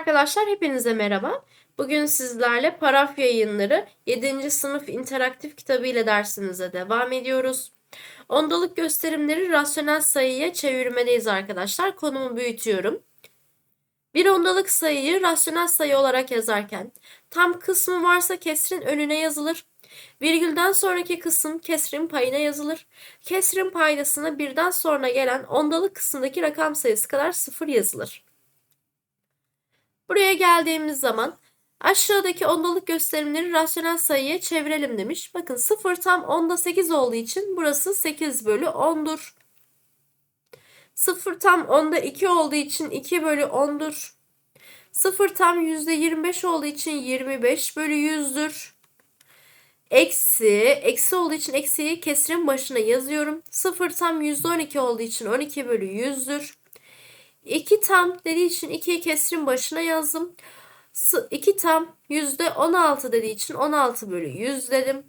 arkadaşlar, hepinize merhaba. Bugün sizlerle Paraf Yayınları 7. sınıf interaktif kitabı ile dersimize devam ediyoruz. Ondalık gösterimleri rasyonel sayıya çevirmedeyiz arkadaşlar. Konumu büyütüyorum. Bir ondalık sayıyı rasyonel sayı olarak yazarken tam kısmı varsa kesrin önüne yazılır. Virgülden sonraki kısım kesrin payına yazılır. Kesrin paydasına birden sonra gelen ondalık kısımdaki rakam sayısı kadar sıfır yazılır. Buraya geldiğimiz zaman aşağıdaki ondalık gösterimleri rasyonel sayıya çevirelim demiş. Bakın 0 tam 10'da 8 olduğu için burası 8 bölü 10'dur. 0 tam 10'da 2 olduğu için 2 bölü 10'dur. 0 tam %25 olduğu için 25 bölü 100'dür. Eksi, eksi olduğu için eksiyi kesirin başına yazıyorum. 0 tam %12 olduğu için 12 bölü 100'dür. 2 tam dediği için 2'yi kesirin başına yazdım. 2 tam %16 dediği için 16 bölü 100 dedim.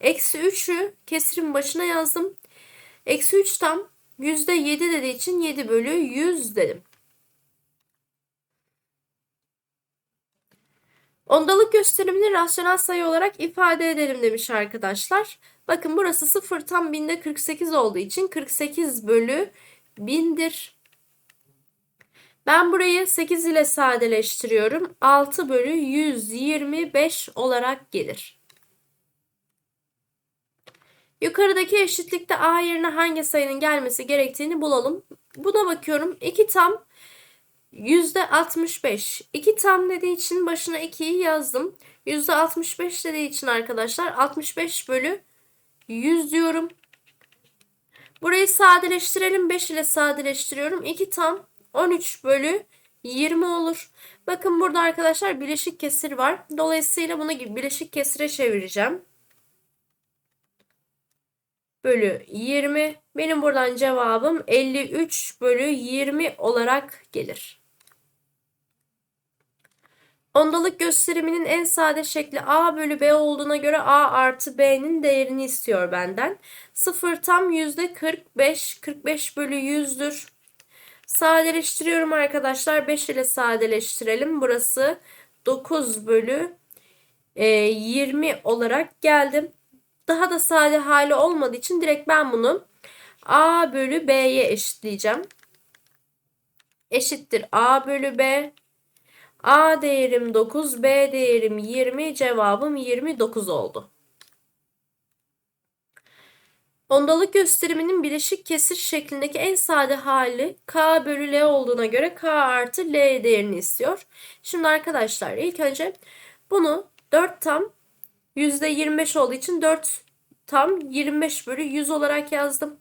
Eksi 3'ü kesirin başına yazdım. Eksi 3 tam %7 dediği için 7 bölü 100 dedim. Ondalık gösterimini rasyonel sayı olarak ifade edelim demiş arkadaşlar. Bakın burası 0 tam binde 48 olduğu için 48 bölü 1000'dir. Ben burayı 8 ile sadeleştiriyorum. 6 bölü 125 olarak gelir. Yukarıdaki eşitlikte A yerine hangi sayının gelmesi gerektiğini bulalım. Buna bakıyorum. 2 tam %65. 2 tam dediği için başına 2'yi yazdım. %65 dediği için arkadaşlar 65 bölü 100 diyorum. Burayı sadeleştirelim. 5 ile sadeleştiriyorum. 2 tam 13 bölü 20 olur. Bakın burada arkadaşlar bileşik kesir var. Dolayısıyla bunu bileşik kesire çevireceğim. Bölü 20. Benim buradan cevabım 53 bölü 20 olarak gelir. Ondalık gösteriminin en sade şekli a bölü b olduğuna göre a artı b'nin değerini istiyor benden. 0 tam %45, 45 bölü 100'dür. Sadeleştiriyorum arkadaşlar. 5 ile sadeleştirelim. Burası 9 bölü 20 e, olarak geldim. Daha da sade hali olmadığı için direkt ben bunu a bölü b'ye eşitleyeceğim. Eşittir a bölü b. A değerim 9, B değerim 20, cevabım 29 oldu. Ondalık gösteriminin bileşik kesir şeklindeki en sade hali K bölü L olduğuna göre K artı L değerini istiyor. Şimdi arkadaşlar ilk önce bunu 4 tam %25 olduğu için 4 tam 25 bölü 100 olarak yazdım.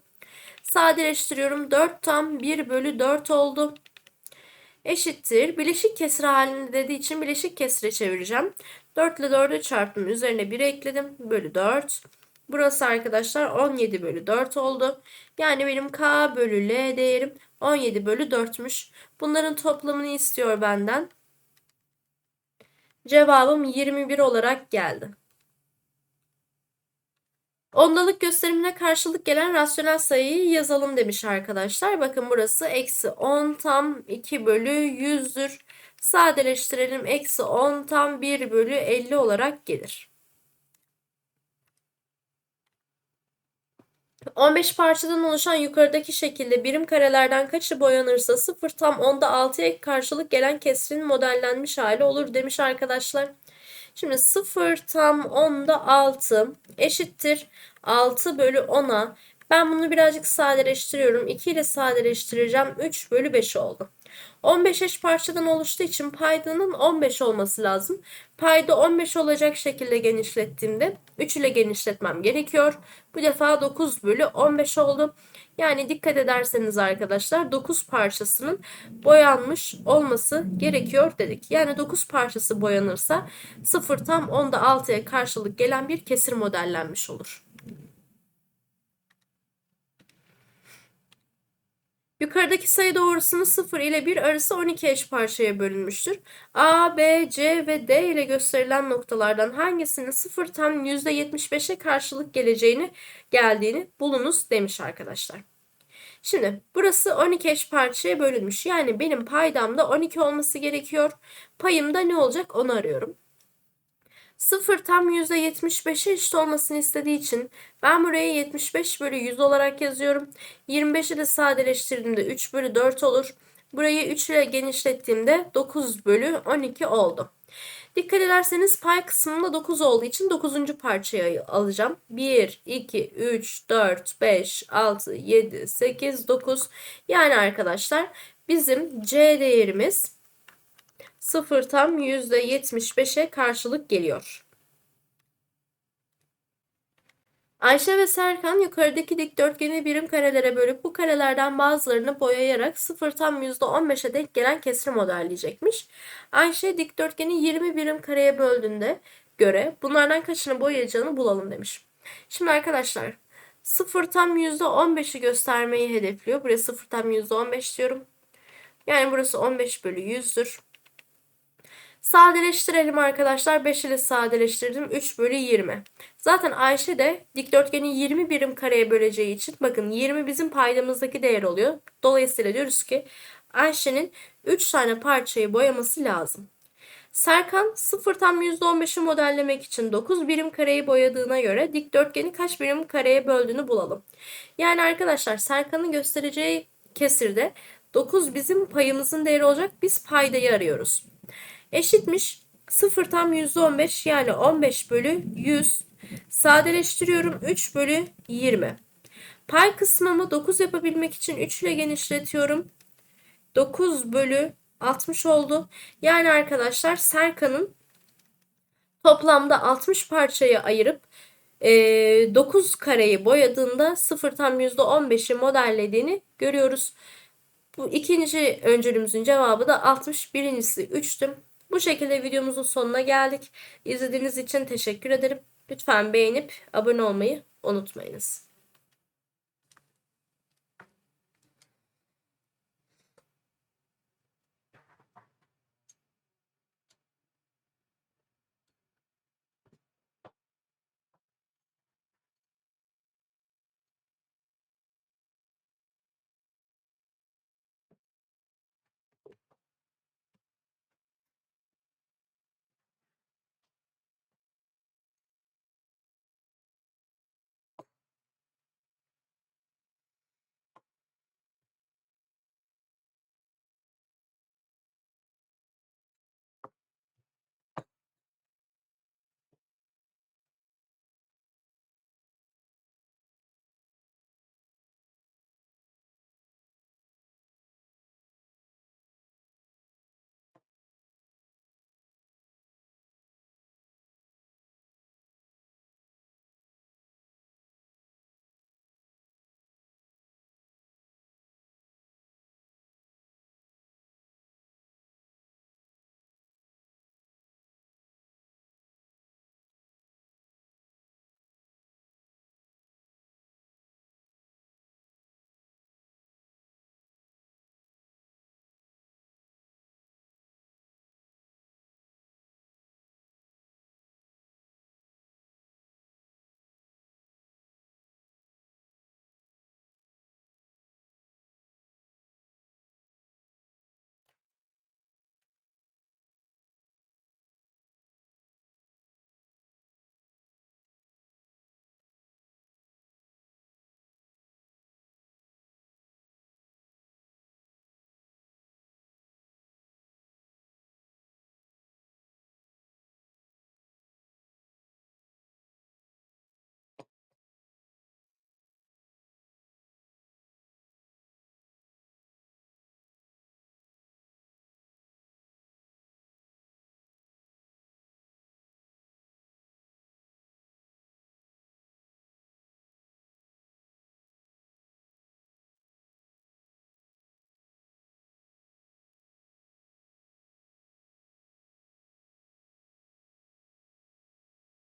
Sadeleştiriyorum. 4 tam 1 bölü 4 oldu. Eşittir. Bileşik kesir halinde dediği için bileşik kesire çevireceğim. 4 ile 4'ü çarptım. Üzerine 1 ekledim. Bölü 4. Burası arkadaşlar 17 bölü 4 oldu. Yani benim K bölü L değerim 17 bölü 4'müş. Bunların toplamını istiyor benden. Cevabım 21 olarak geldi. Ondalık gösterimine karşılık gelen rasyonel sayıyı yazalım demiş arkadaşlar. Bakın burası eksi 10 tam 2 bölü 100'dür. Sadeleştirelim. Eksi 10 tam 1 bölü 50 olarak gelir. 15 parçadan oluşan yukarıdaki şekilde birim karelerden kaçı boyanırsa 0 tam 10'da 6'ya karşılık gelen kesrin modellenmiş hali olur demiş arkadaşlar. Şimdi 0 tam 10'da 6 eşittir 6 bölü 10'a. Ben bunu birazcık sadeleştiriyorum. 2 ile sadeleştireceğim. 3 bölü 5 oldu. 15 eş parçadan oluştuğu için paydanın 15 olması lazım. Payda 15 olacak şekilde genişlettiğimde 3 ile genişletmem gerekiyor. Bu defa 9 bölü 15 oldu. Yani dikkat ederseniz arkadaşlar 9 parçasının boyanmış olması gerekiyor dedik. Yani 9 parçası boyanırsa 0 tam 10'da 6'ya karşılık gelen bir kesir modellenmiş olur. Yukarıdaki sayı doğrusunun 0 ile 1 arası 12 eş parçaya bölünmüştür. A, B, C ve D ile gösterilen noktalardan hangisinin 0 tam %75'e karşılık geleceğini geldiğini bulunuz demiş arkadaşlar. Şimdi burası 12 eş parçaya bölünmüş. Yani benim paydamda 12 olması gerekiyor. Payımda ne olacak onu arıyorum. 0 tam %75'e eşit olmasını istediği için ben buraya 75 bölü 100 olarak yazıyorum. 25'i de sadeleştirdiğimde 3 bölü 4 olur. Burayı 3 ile genişlettiğimde 9 bölü 12 oldu. Dikkat ederseniz pay kısmında 9 olduğu için 9. parçayı alacağım. 1, 2, 3, 4, 5, 6, 7, 8, 9. Yani arkadaşlar bizim C değerimiz 0 tam %75'e karşılık geliyor. Ayşe ve Serkan yukarıdaki dikdörtgeni birim karelere bölüp bu karelerden bazılarını boyayarak 0 tam %15'e denk gelen kesri modelleyecekmiş. Ayşe dikdörtgeni 20 birim kareye böldüğünde göre bunlardan kaçını boyayacağını bulalım demiş. Şimdi arkadaşlar 0 tam %15'i göstermeyi hedefliyor. Buraya 0 tam %15 diyorum. Yani burası 15 bölü 100'dür. Sadeleştirelim arkadaşlar. 5 ile sadeleştirdim. 3 bölü 20. Zaten Ayşe de dikdörtgeni 20 birim kareye böleceği için bakın 20 bizim paydamızdaki değer oluyor. Dolayısıyla diyoruz ki Ayşe'nin 3 tane parçayı boyaması lazım. Serkan 0 tam %15'i modellemek için 9 birim kareyi boyadığına göre dikdörtgeni kaç birim kareye böldüğünü bulalım. Yani arkadaşlar Serkan'ın göstereceği kesirde 9 bizim payımızın değeri olacak. Biz paydayı arıyoruz eşitmiş 0 tam %15 yani 15 bölü 100 sadeleştiriyorum 3 bölü 20. Pay kısmımı 9 yapabilmek için 3 ile genişletiyorum. 9 bölü 60 oldu. Yani arkadaşlar Serkan'ın toplamda 60 parçaya ayırıp 9 kareyi boyadığında 0 tam %15'i modellediğini görüyoruz. Bu ikinci öncülümüzün cevabı da 60. Birincisi 3'tü. Bu şekilde videomuzun sonuna geldik. İzlediğiniz için teşekkür ederim. Lütfen beğenip abone olmayı unutmayınız.